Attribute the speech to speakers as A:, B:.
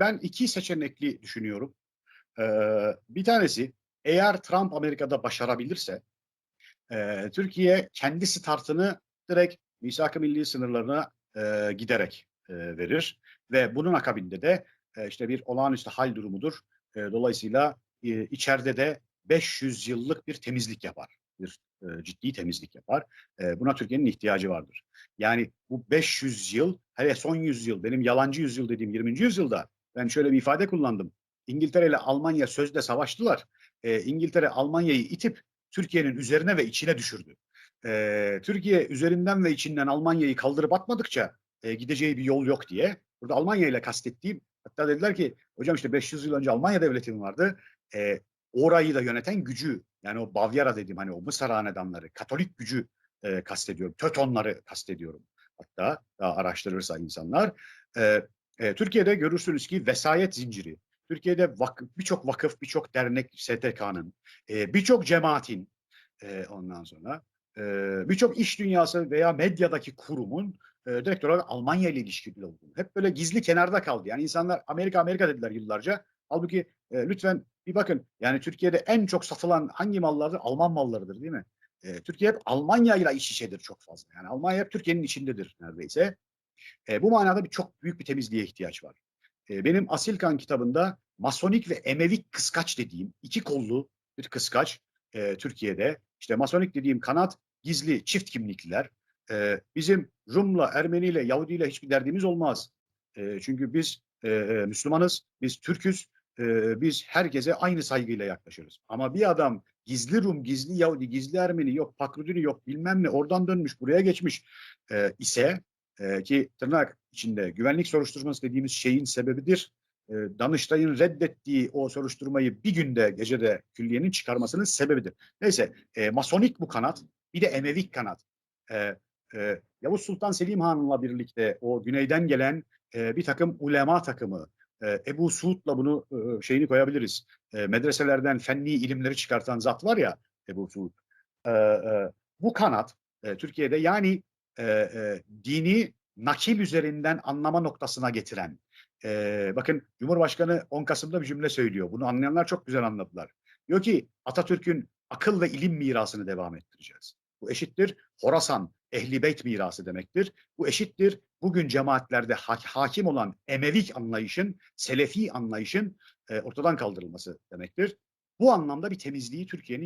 A: Ben iki seçenekli düşünüyorum. Bir tanesi eğer Trump Amerika'da başarabilirse Türkiye kendi startını direkt misak-ı milli sınırlarına giderek verir ve bunun akabinde de işte bir olağanüstü hal durumudur. Dolayısıyla içeride de 500 yıllık bir temizlik yapar. Bir ciddi temizlik yapar. Buna Türkiye'nin ihtiyacı vardır. Yani bu 500 yıl, hele son yüzyıl, benim yalancı yüzyıl dediğim 20. yüzyılda ben şöyle bir ifade kullandım. İngiltere ile Almanya sözde savaştılar. Eee, İngiltere Almanya'yı itip Türkiye'nin üzerine ve içine düşürdü. Eee, Türkiye üzerinden ve içinden Almanya'yı kaldırıp atmadıkça eee, gideceği bir yol yok diye. Burada Almanya ile kastettiğim hatta dediler ki hocam işte 500 yıl önce Almanya devleti mi vardı? Eee, orayı da yöneten gücü yani o Bavyera dediğim hani o Mısır hanedanları, Katolik gücü eee, kastediyorum. Teutonları kastediyorum. Hatta daha araştırırsa insanlar. Eee, eee, Türkiye'de görürsünüz ki vesayet zinciri. Türkiye'de vakıf, birçok vakıf, birçok dernek, STK'nın, eee, birçok cemaatin eee, ondan sonra eee, birçok iş dünyası veya medyadaki kurumun eee, direkt olarak Almanya ile ilişkili olduğunu. Hep böyle gizli kenarda kaldı. Yani insanlar Amerika Amerika dediler yıllarca. Halbuki eee, lütfen bir bakın yani Türkiye'de en çok satılan hangi mallardır? Alman mallarıdır değil mi? Eee, Türkiye hep Almanya ile iç içedir çok fazla. Yani Almanya hep Türkiye'nin içindedir neredeyse. Eee, bu manada bir çok büyük bir temizliğe ihtiyaç var. Eee, benim Asilkan kitabında Masonik ve Emevik kıskaç dediğim iki kollu bir kıskaç eee, Türkiye'de. İşte Masonik dediğim kanat gizli çift kimlikliler. Eee, bizim Rum'la, Ermeni'yle, Yahudi'yle hiçbir derdimiz olmaz. Eee, çünkü biz eee, Müslümanız, biz Türk'üz, eee, biz herkese aynı saygıyla yaklaşırız. Ama bir adam gizli Rum, gizli Yahudi, gizli Ermeni, yok Pakrudini, yok bilmem ne, oradan dönmüş, buraya geçmiş eee, ise eee, ki tırnak içinde güvenlik soruşturması dediğimiz şeyin sebebidir. Eee, Danıştay'ın reddettiği o soruşturmayı bir günde, gecede külliyenin çıkarmasının sebebidir. Neyse, eee, Masonik bu kanat, bir de Emevik kanat. Eee, eee, Yavuz Sultan Selim Han'la birlikte o güneyden gelen eee, bir takım ulema takımı, eee, Ebu Suud'la bunu eee, şeyini koyabiliriz. Eee, medreselerden fenni ilimleri çıkartan zat var ya Ebu Suud. Eee, eee, bu kanat eee, Türkiye'de yani eee, dini nakil üzerinden anlama noktasına getiren. Eee, bakın Cumhurbaşkanı 10 Kasım'da bir cümle söylüyor. Bunu anlayanlar çok güzel anladılar. Diyor ki Atatürk'ün akıl ve ilim mirasını devam ettireceğiz. Bu eşittir Horasan, Ehli Beyt mirası demektir. Bu eşittir bugün cemaatlerde ha- hakim olan Emevik anlayışın, Selefi anlayışın e, ortadan kaldırılması demektir. Bu anlamda bir temizliği Türkiye'nin